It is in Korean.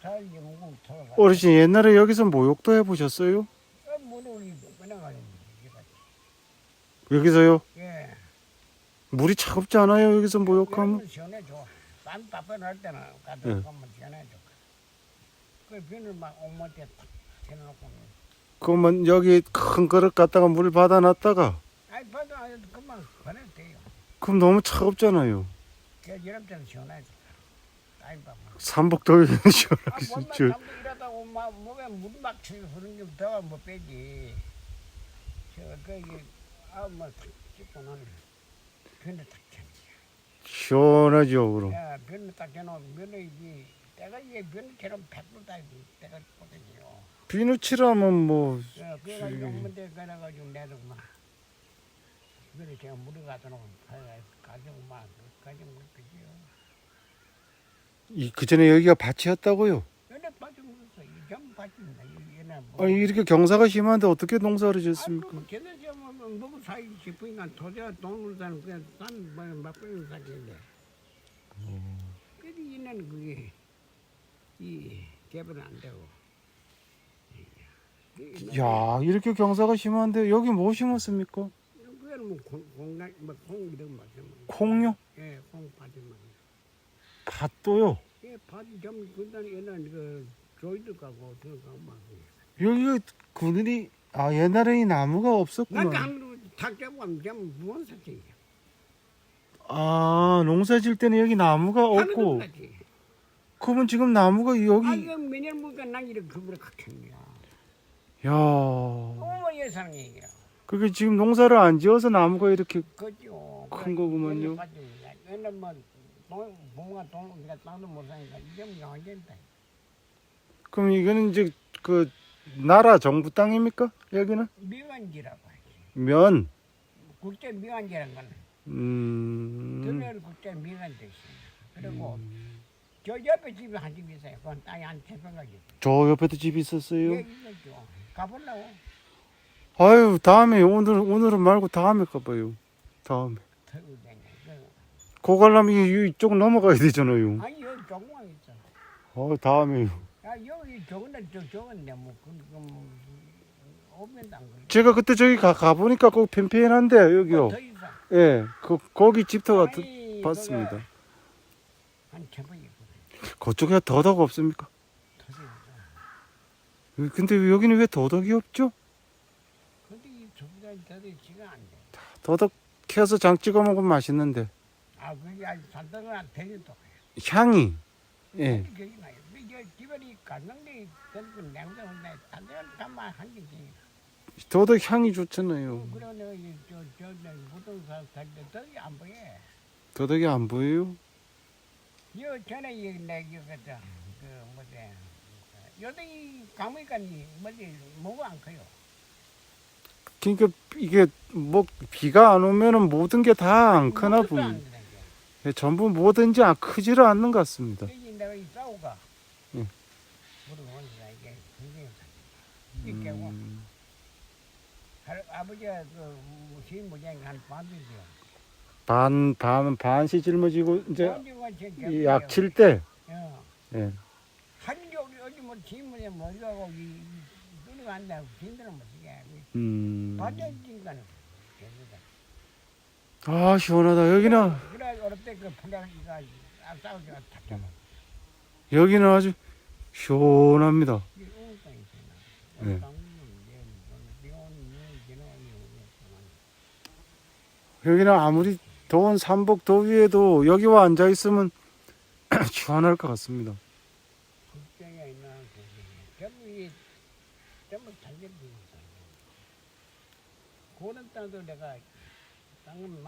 잘 영국 돌아가. 어르신 옛날에 여기서 모욕도 해보셨어요? 꺼내가지고 여기서요? 예. 물이 차갑지 않아요? 여기서? 그러면 시원해줘. 땀 따뜻할 때는 가서 예. 가면 시원해줘. 그 비늘 막 온몸에 탁 해놓고. 그러면 여기 큰 그릇 갖다가 물 받아놨다가 아이 봐도 아니 금방 꺼내도 돼요. 그럼 너무 차갑잖아요. 그 여름 때는 봐. 삼복더위는 아, 시원하게 담고 일하다 오면 몸에 물막 치고 그런 게 더가 못 빼지. 저 거기 아뭐 씻고 나는 변을 탁 쳐. 시원하죠 그럼. 야 변을 딱 해놓으면 변이지. 내가 이게 변처럼 백불 달고 내가 거든요. 비누칠하면 뭐 야, 그래가 용문대 가려가지고 내도 막 그래 제가 물에 가다 놓고 가지고 막 가지고 먹지요. 이 그 전에 여기가 밭이었다고요? 근데. 이전 뭐. 아니 이렇게 경사가 심한데 어떻게 농사를 짓습니까? 아이고, 걔네 지금 뭐 먹고 사이 싶으니까 도저히 돈을 사는 그냥 싼 뭐, 막걸리 사기인데. 그래도 얘는 그게 이 개발은 안 되고. 그야 이렇게 경사가 심한데 여기 뭐 심었습니까? 그거는 뭐 공, 공간 뭐 콩 이런 거 좀. 콩요? 예, 콩 빠지면. 밭도요? 예, 밭이 좀 그다음 얘는 그 조이도 가고 들어가고 막. 여기가 그늘이 아 옛날에 이 나무가 난 없었구나. 강으로 탁 잡고 하면 좀 무언 사지. 아 농사 질 때는 여기 나무가 없고 그러면 지금 나무가 아, 여기 이거 몇년 먹으니까 난 이렇게 그물에 칵했냐. 야 너무 예상 얘기야. 그게 지금 농사를 안 지어서 나무가 이렇게 그죠. 큰 거구만요. 옛날 뭐 돈, 부모가 돈, 우리가 땅도 못 사니까 이제 뭐. 그럼 이거는 이제 그 나라 정부 땅입니까? 여기는 미관지라고 하지. 면 국제 미관지란 건 음. 금요일 국제 미관 대신. 그리고 저 옆에 집에 한집 있어요. 그건 땅이 한 세평 가지. 저 옆에도 집이 있었어요. 예, 있었죠. 가보려고. 아유 다음에 오늘 오늘은 말고 다음에 가봐요. 다음에 털 고 다녀. 고 가려면 이- 이쪽 넘어가야 되잖아요. 아니 여기 조그만 있어. 어 다음에요. 야 여기 적은데 저 적은데 뭐 그럼 오면 안 그래. 제가 그때 저기 가, 가보니까 거기 팽팽한데 여기요. 더 있어. 예, 그 거기 집터가 드- 아니, 봤습니다. 그거 한 천번이 그쪽에 더덕 없습니까? 터져. 근데 왜 여기는 왜 더덕이 없죠? 근데 이 조기가 더디 지가 안 돼. 더덕 캐서 장 찍어 먹으면 맛있는데 아 그게 아주 안 되겠다. 향이 예. 그게 나요. 이게 집안이 갔는데 그그 냉장고에 산다는 가만 한 개지. 더덕 향이 좋잖아요. 그래 내가 저저 부동산 살때 더디 안 보여. 더덕이 안 보여요? 요 전에 이 내가 그저 그 뭐지 요새 가무니까 뭐지 뭐가 안 커요. 그러니까 이게 뭐 비가 안 오면은 모든 게 다 안 크나 보요. 예, 전부 뭐든지 안 크지를 않는 것 같습니다. 여기 내가 이 싸우가 예. 무릎 원수가 이게 굉장히 이 깨고 음, 할- 아버지가 그한 반이죠. 반, 반, 반시 짊어지고 이제 이 약칠 때 어. 예. 뭐뭐 눈이 힘들어 못. 음. 아 시원하다 여기는 그래 어릴 때그 잡아. 여기는 아주 시원합니다. 네. 여기는 아무리 더운 삼복 더위에도 여기 와 앉아 있으면 시원할 것 같습니다. 그 땅도 내가 땅은